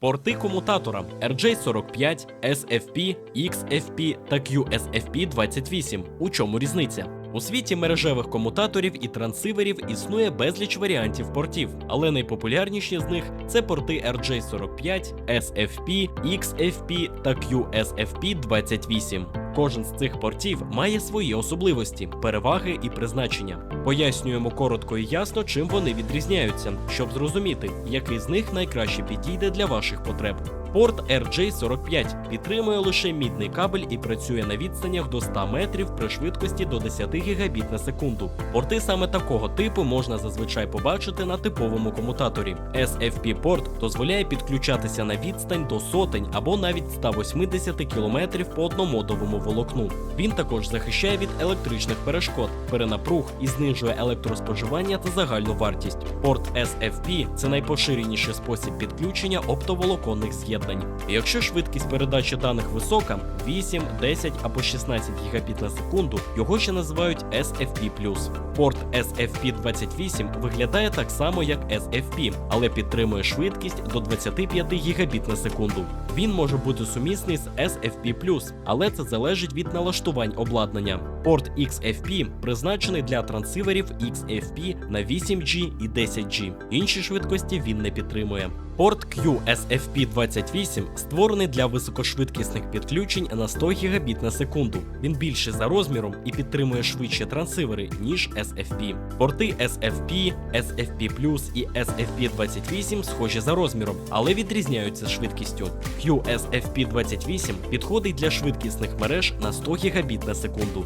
Порти комутатора RJ45, SFP, XFP та QSFP28. У чому різниця? У світі мережевих комутаторів і трансиверів існує безліч варіантів портів, але найпопулярніші з них це порти RJ45, SFP, XFP та QSFP28. Кожен з цих портів має свої особливості, переваги і призначення. Пояснюємо коротко і ясно, чим вони відрізняються, щоб зрозуміти, який з них найкраще підійде для ваших потреб. Порт RJ45 підтримує лише мідний кабель і працює на відстанях до 100 метрів при швидкості до 10 гігабіт на секунду. Порти саме такого типу можна зазвичай побачити на типовому комутаторі. SFP порт дозволяє підключатися на відстань до сотень або навіть 180 км по одномодовому волокну. Він також захищає від електричних перешкод, перенапруг і знижує електроспоживання та загальну вартість. Порт SFP це найпоширеніший спосіб підключення оптоволоконних з'єднань. Якщо швидкість передачі даних висока 8, 10 або 16 гігабіт на секунду, його ще називають SFP+. Порт SFP28 виглядає так само, як SFP, але підтримує швидкість до 25 гігабіт на секунду. Він може бути сумісний з SFP+, але це залежить від налаштувань обладнання. Порт XFP призначений для трансиверів XFP на 8G і 10G. Інші швидкості він не підтримує. Порт QSFP28 створений для високошвидкісних підключень на 100 Гбіт на секунду. Він більший за розміром і підтримує швидші трансивери, ніж SFP. Порти SFP, SFP і SFP28 схожі за розміром, але відрізняються швидкістю. QSFP28 підходить для швидкісних мереж на 100 Гбіт на секунду.